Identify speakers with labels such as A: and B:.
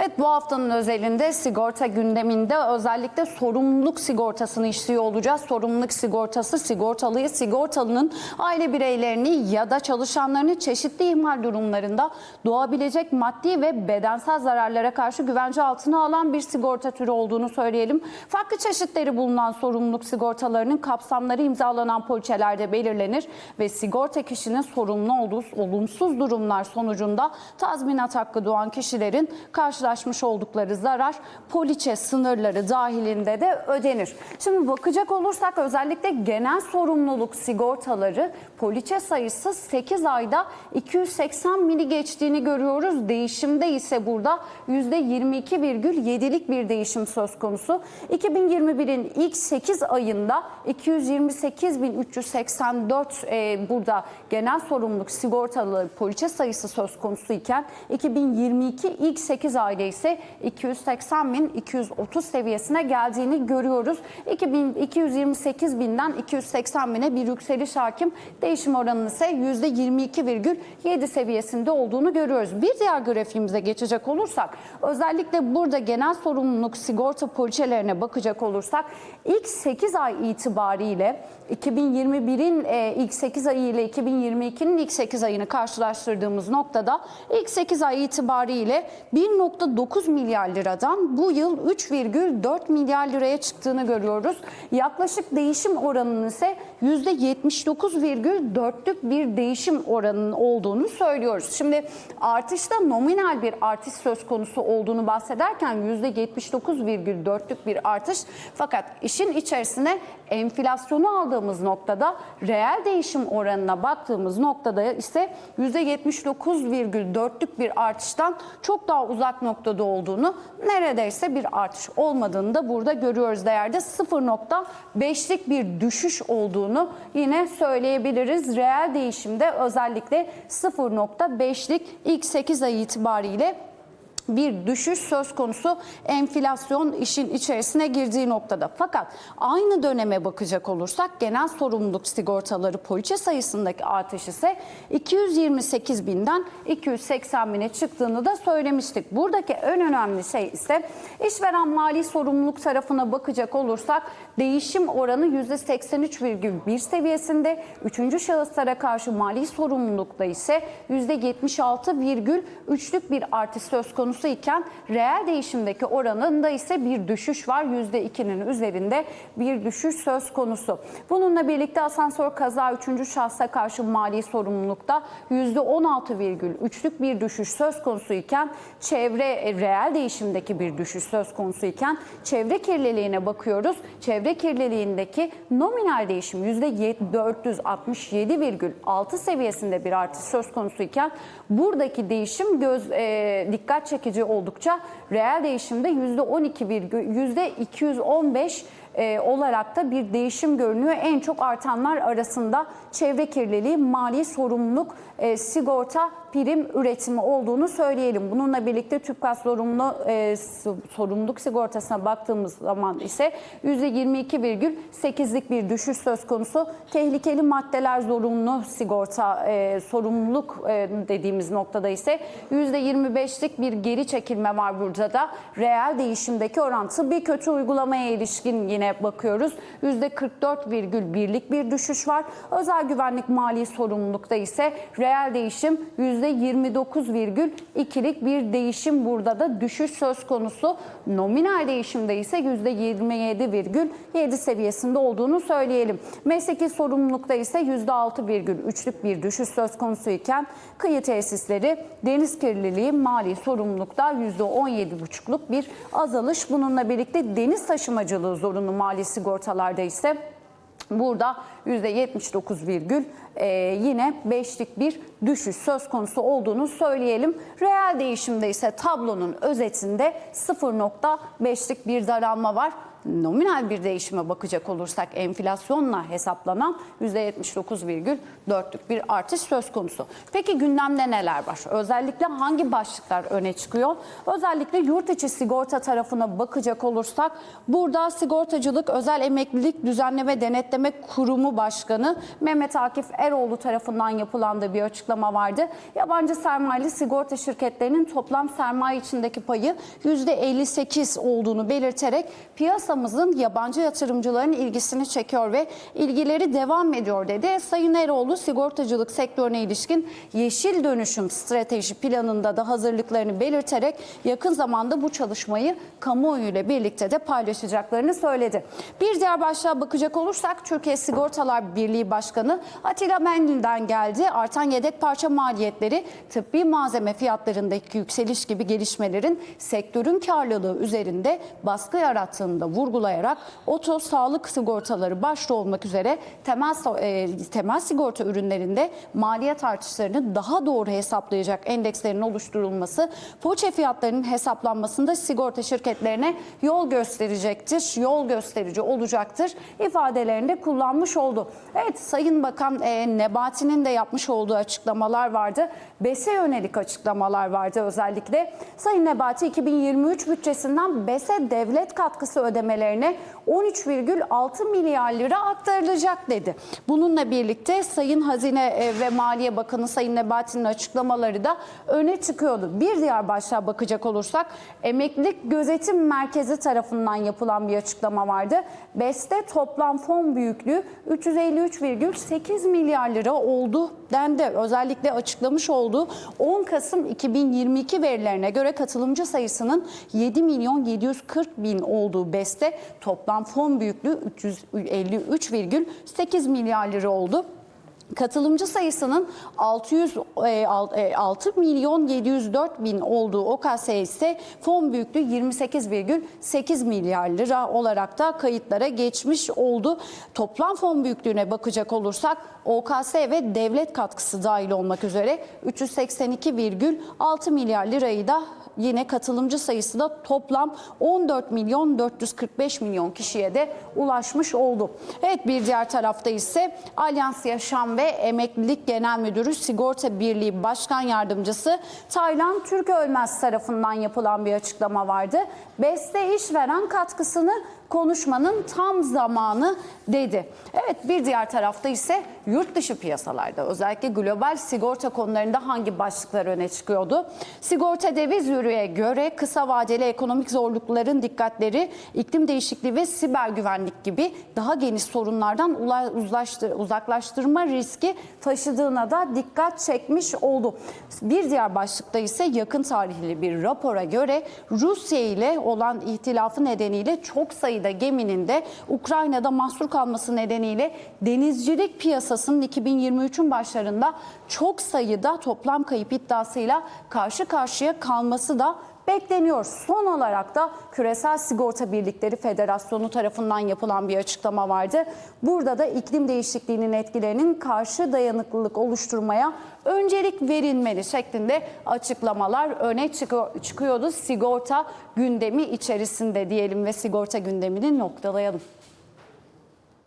A: Evet bu haftanın özelinde sigorta gündeminde özellikle sorumluluk sigortasını işliyor olacağız. Sorumluluk sigortası sigortalıyı sigortalının aile bireylerini ya da çalışanlarını çeşitli ihmal durumlarında doğabilecek maddi ve bedensel zararlara karşı güvence altına alan bir sigorta türü olduğunu söyleyelim. Farklı çeşitleri bulunan sorumluluk sigortalarının kapsamları imzalanan poliçelerde belirlenir ve sigorta kişinin sorumlu olduğu olumsuz durumlar sonucunda tazminat hakkı doğan kişilerin karşılaşmış oldukları zarar poliçe sınırları dahilinde de ödenir. Şimdi bakacak olursak özellikle genel sorumluluk sigortaları poliçe sayısı 8 ayda 280 mili geçtiğini görüyoruz. Değişimde ise burada %22,7'lik bir değişim söz konusu. 2021'in ilk 8 ayında 228.384 e, burada genel sorumluluk sigortalı poliçe sayısı söz konusu iken 2022 ilk 8 ayda ise 280.230 seviyesine geldiğini görüyoruz. 2000, 228 binden 280 bine bir yükseliş hakim. Değişim oranının ise %22,7 seviyesinde olduğunu görüyoruz. Bir diğer grafiğimize geçecek olursak özellikle burada genel sorumluluk sigorta poliçelerine bakacak olursak ilk 8 ay itibariyle 2021'in e, ilk 8 ayı ile 2022'nin ilk 8 ayını karşılaştırdığımız noktada ilk 8 ay itibariyle 1.9 milyar liradan bu yıl 3,4 milyar liraya çıktığını görüyoruz. Yaklaşık değişim oranının ise %79,4'lük bir değişim oranının olduğunu söylüyoruz. Şimdi artışta nominal bir artış söz konusu olduğunu bahsederken %79,4'lük bir artış fakat işin içerisine enflasyonu aldığımız noktada reel değişim oranına baktığımız noktada ise %79,4'lük bir artıştan çok daha uzak noktada olduğunu neredeyse bir artış olmadığını da burada görüyoruz değerde 0.5'lik bir düşüş olduğunu yine söyleyebiliriz. Reel değişimde özellikle 0.5'lik ilk 8 ay itibariyle bir düşüş söz konusu enflasyon işin içerisine girdiği noktada. Fakat aynı döneme bakacak olursak genel sorumluluk sigortaları poliçe sayısındaki artış ise 228 binden 280 bine çıktığını da söylemiştik. Buradaki en önemli şey ise işveren mali sorumluluk tarafına bakacak olursak değişim oranı %83,1 seviyesinde. Üçüncü şahıslara karşı mali sorumlulukta ise %76,3'lük bir artış söz konusu iken reel değişimdeki oranında ise bir düşüş var. %2'nin üzerinde bir düşüş söz konusu. Bununla birlikte asansör kaza üçüncü şahsa karşı mali sorumlulukta %16,3'lük bir düşüş söz konusu iken çevre reel değişimdeki bir düşüş söz konusu iken çevre kirliliğine bakıyoruz. Çevre kirliliğindeki nominal değişim %467,6 seviyesinde bir artış söz konusu iken buradaki değişim göz e, dikkat çekici oldukça reel değişimde %12 %215 e, olarak da bir değişim görünüyor. En çok artanlar arasında çevre kirliliği, mali sorumluluk, e, sigorta, prim üretimi olduğunu söyleyelim. Bununla birlikte TÜPKAS sorumlu e, sorumluluk sigortasına baktığımız zaman ise %22,8'lik bir düşüş söz konusu. Tehlikeli maddeler zorunlu sigorta e, sorumluluk e, dediğimiz noktada ise %25'lik bir geri çekilme var burada da. Reel değişimdeki orantı bir kötü uygulamaya ilişkin yine bakıyoruz. %44,1'lik bir düşüş var. Özel güvenlik mali sorumlulukta ise reel değişim %29,2'lik bir değişim burada da düşüş söz konusu. Nominal değişimde ise %27,7 seviyesinde olduğunu söyleyelim. Mesleki sorumlulukta ise %6,3'lük bir düşüş söz konusu iken kıyı tesisleri, deniz kirliliği, mali sorumlulukta %17,5'luk bir azalış. Bununla birlikte deniz taşımacılığı zorunlu mali sigortalarda ise Burada %79 virgül e, yine 5'lik bir düşüş söz konusu olduğunu söyleyelim. Reel değişimde ise tablonun özetinde 0.5'lik bir daralma var. Nominal bir değişime bakacak olursak enflasyonla hesaplanan %79,4'lük bir artış söz konusu. Peki gündemde neler var? Özellikle hangi başlıklar öne çıkıyor? Özellikle yurt içi sigorta tarafına bakacak olursak burada Sigortacılık Özel Emeklilik Düzenleme Denetleme Kurumu Başkanı Mehmet Akif Eroğlu tarafından yapılan da bir açıklama vardı. Yabancı sermayeli sigorta şirketlerinin toplam sermaye içindeki payı %58 olduğunu belirterek piyasamızın yabancı yatırımcıların ilgisini çekiyor ve ilgileri devam ediyor dedi. Sayın Eroğlu sigortacılık sektörüne ilişkin yeşil dönüşüm strateji planında da hazırlıklarını belirterek yakın zamanda bu çalışmayı kamuoyuyla birlikte de paylaşacaklarını söyledi. Bir diğer başlığa bakacak olursak Türkiye Sigortalar Birliği Başkanı Atilla Mendil'den geldi. Artan yedek parça maliyetleri, tıbbi malzeme fiyatlarındaki yükseliş gibi gelişmelerin sektörün karlılığı üzerinde baskı yarattığını da vurgulayarak oto sağlık sigortaları başta olmak üzere temel e, temel sigorta ürünlerinde maliyet artışlarını daha doğru hesaplayacak endekslerin oluşturulması, poçe fiyatlarının hesaplanmasında sigorta şirketlerine yol gösterecektir, yol gösterici olacaktır ifadelerini de kullanmış oldu. Evet Sayın Bakan e, Nebati'nin de yapmış olduğu açıklamalar vardı. BES'e yönelik açıklamalar vardı özellikle. Sayın Nebati 2023 bütçesinden BES'e devlet katkısı ödemelerine 13,6 milyar lira aktarılacak dedi. Bununla birlikte Sayın Hazine e, ve Maliye Bakanı Sayın Nebati'nin açıklamaları da öne çıkıyordu. Bir diğer başlığa bakacak olursak Emeklilik Gözetim Merkezi tarafından yapılan bir açıklama vardı. BES'te toplam fon büyüklüğü 353,8 milyar lira oldu dendi. Özellikle açıklamış olduğu 10 Kasım 2022 verilerine göre katılımcı sayısının 7 milyon 740 bin olduğu BES'te toplam fon büyüklüğü 353,8 milyar lira oldu. Katılımcı sayısının 600 e, al- e, 6 milyon 704 bin olduğu OKS ise fon büyüklüğü 28,8 milyar lira olarak da kayıtlara geçmiş oldu. Toplam fon büyüklüğüne bakacak olursak OKS ve devlet katkısı dahil olmak üzere 382,6 milyar lirayı da yine katılımcı sayısı da toplam 14 milyon 445 milyon kişiye de ulaşmış oldu. Evet bir diğer tarafta ise Alyans Yaşam ve Emeklilik Genel Müdürü Sigorta Birliği Başkan Yardımcısı Taylan Türk Ölmez tarafından yapılan bir açıklama vardı. BES'te işveren katkısını konuşmanın tam zamanı dedi. Evet bir diğer tarafta ise yurt dışı piyasalarda özellikle global sigorta konularında hangi başlıklar öne çıkıyordu? Sigorta döviz yürüye göre kısa vadeli ekonomik zorlukların dikkatleri iklim değişikliği ve siber güvenlik gibi daha geniş sorunlardan uzaklaştırma riski taşıdığına da dikkat çekmiş oldu. Bir diğer başlıkta ise yakın tarihli bir rapora göre Rusya ile olan ihtilafı nedeniyle çok sayıda geminin de Ukrayna'da mahsur kalması nedeniyle denizcilik piyasasının 2023'ün başlarında çok sayıda toplam kayıp iddiasıyla karşı karşıya kalması da bekleniyor. Son olarak da Küresel Sigorta Birlikleri Federasyonu tarafından yapılan bir açıklama vardı. Burada da iklim değişikliğinin etkilerinin karşı dayanıklılık oluşturmaya öncelik verilmeli şeklinde açıklamalar öne çıkıyor- çıkıyordu. Sigorta gündemi içerisinde diyelim ve sigorta gündemini noktalayalım.